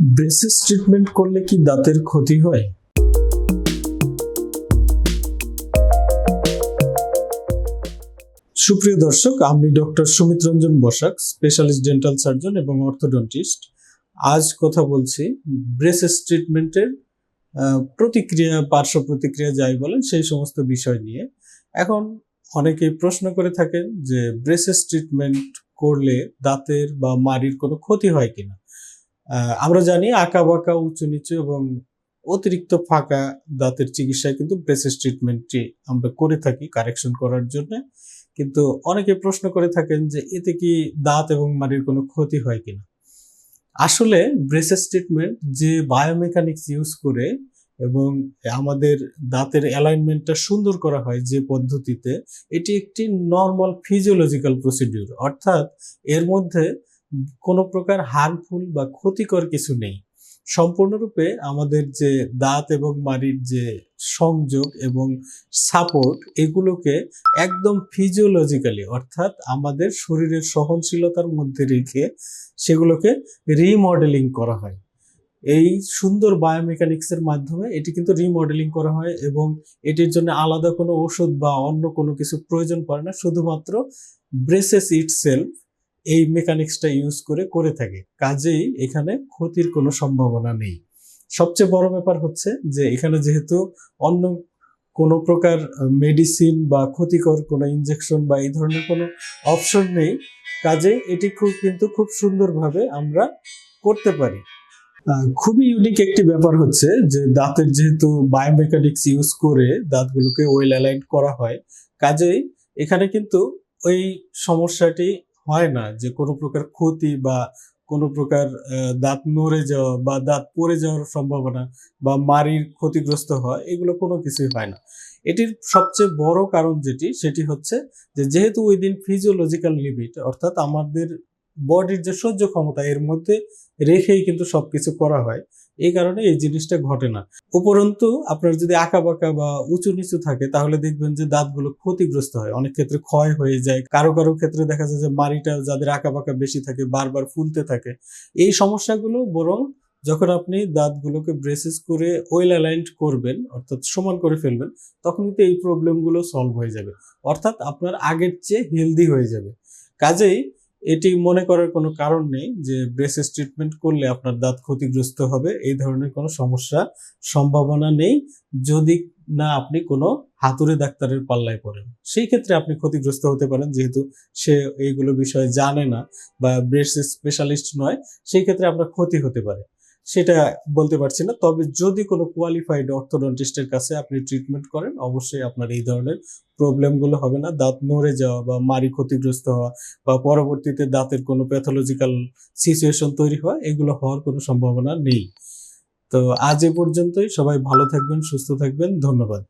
Braces treatment করলে কি দাঁতের ক্ষতি হয়? সুপ্রিয় দর্শক, আমি doctor Sumit Ranjan Basak, specialist dental surgeon এবং অর্থোডন্টিস্ট। আজ কথা বলছি ব্রেসেস ট্রিটমেন্টের প্রতিক্রিয়া, পার্শ্ব প্রতিক্রিয়া যাই বলেন, সেই সমস্ত বিষয় নিয়ে। এখন অনেকেই প্রশ্ন করে থাকেন যে ব্রেসেস ট্রিটমেন্ট করলে দাঁতের বা মাড়ির কোনো ক্ষতি হয় কিনা। আমরা জানি আঁকা বাঁকা, উঁচু নিচু এবং অতিরিক্ত ফাঁকা দাঁতের চিকিৎসায় কিন্তু ব্রেসেস ট্রিটমেন্টটি আমরা করে থাকি কারেকশন করার জন্য। কিন্তু অনেকে প্রশ্ন করে থাকেন যে এতে কি দাঁত এবং মাড়ির কোনো ক্ষতি হয় কিনা? আসলে ব্রেসেস ট্রিটমেন্ট যে বায়োমেকানিক্স ইউজ করে এবং আমাদের দাঁতের অ্যালাইনমেন্টটা সুন্দর করা হয় যে পদ্ধতিতে, এটি একটি নর্মাল ফিজিওলজিক্যাল প্রসিডিউর। অর্থাৎ এর মধ্যে কোনো প্রকার হার্মফুল বা ক্ষতিকর কিছু নেই। সম্পূর্ণরূপে আমাদের যে দাঁত এবং মাড়ির যে সংযোগ এবং সাপোর্ট এগুলোকে একদম ফিজিওলজিক্যালি অর্থাৎ আমাদের শরীরের সহনশীলতার মধ্যে রেখে সেগুলোকে রিমডেলিং করা হয়। এই সুন্দর বায়োমেকানিক্সের মাধ্যমে এটি কিন্তু রিমডেলিং করা হয় এবং এটির জন্য আলাদা কোনো ওষুধ বা অন্য কোনো কিছু প্রয়োজন পড়ে না। শুধুমাত্র ব্রেসেস ইটসেলফ এই মেকানিক্সটা ইউজ করে করে থাকে। কাজেই এখানে ক্ষতির কোনো সম্ভাবনা নেই। সবচেয়ে বড় ব্যাপার হচ্ছে যে এখানে যেহেতু অন্য কোনো প্রকার মেডিসিন বা ক্ষতিকর কোনো ইনজেকশন বা এই ধরনের কোনো অপশন নেই, কাজে এটি খুব, কিন্তু খুব সুন্দরভাবে আমরা করতে পারি। খুবই ইউনিক একটি ব্যাপার হচ্ছে যে দাঁতের যেহেতু বায়োমেকানিক্স ইউজ করে দাঁতগুলোকে ওয়েল অ্যালাইন করা হয়, কাজেই এখানে কিন্তু ওই সমস্যাটি হয় না যে কোনো প্রকার ক্ষতি বা কোনো প্রকার দাঁত নড়ে যাওয়া বা দাঁত পড়ে যাওয়ার সম্ভাবনা বা মারির ক্ষতিগ্রস্ত হওয়া, এগুলো কোনো কিছুই হয় না। এটির সবচেয়ে বড় কারণ যেটি, সেটি হচ্ছে যে যেহেতু উইদিন ফিজিওলজিক্যাল লিমিট অর্থাৎ আমাদের বডির যে সহ্য ক্ষমতা, এর মধ্যে রেখেই কিন্তু সবকিছু করা হয় এই কারণে এই জিনিসটা ঘটে না। উপরন্তু আপনার যদি আঁকা বাঁকা বা উঁচু নিচু থাকে, তাহলে দেখবেন যে দাঁতগুলো ক্ষতিগ্রস্ত হয়। অনেক ক্ষেত্রে ক্ষয় হয়ে যায়। কারও কারও ক্ষেত্রে দেখা যায় যে মাড়িটা যাদের আঁকা বাঁকা বেশি থাকে, বারবার ফুলতে থাকে, এই সমস্যাগুলো বরং যখন আপনি দাঁতগুলোকে ব্রেসেস করে ওয়েল অ্যালাইন্ড করবেন, অর্থাৎ সমান করে ফেলবেন তখন কিন্তু এই প্রবলেমগুলো সলভ হয়ে যাবে। অর্থাৎ আপনার আগের চেয়ে হেলদি হয়ে যাবে। কাজেই এটি মনে করার কোনো কারণ নেই যে ব্রেসেস ট্রিটমেন্ট করলে আপনার দাঁত ক্ষতিগ্রস্ত হবে, এই ধরনের কোনো সমস্যা সম্ভাবনা নেই। যদি না, আপনি কোনো হাতুড়ে ডাক্তারের পাল্লায় পড়েন। সেই ক্ষেত্রে আপনি ক্ষতিগ্রস্ত হতে পারেন, যেহেতু সে এইগুলো বিষয়ে জানে না বা ব্রেসেস স্পেশালিস্ট নয়, সেই ক্ষেত্রে আপনার ক্ষতি হতে পারে। সেটা বলতে পারছি না। তবে যদি কোনো কোয়ালিফাইড অর্থোডন্টিস্টের কাছে আপনি ট্রিটমেন্ট করেন, অবশ্যই আপনার এই ধরনের প্রবলেমগুলো হবে না। দাঁত নড়ে যাওয়া বা মারি ক্ষতিগ্রস্ত হওয়া বা পরবর্তীতে দাঁতের কোনো প্যাথোলজিক্যাল সিচুয়েশন তৈরি হওয়া, এগুলো হওয়ার কোনো সম্ভাবনা নেই। তো আজ এ পর্যন্তই। সবাই ভালো থাকবেন, সুস্থ থাকবেন। ধন্যবাদ।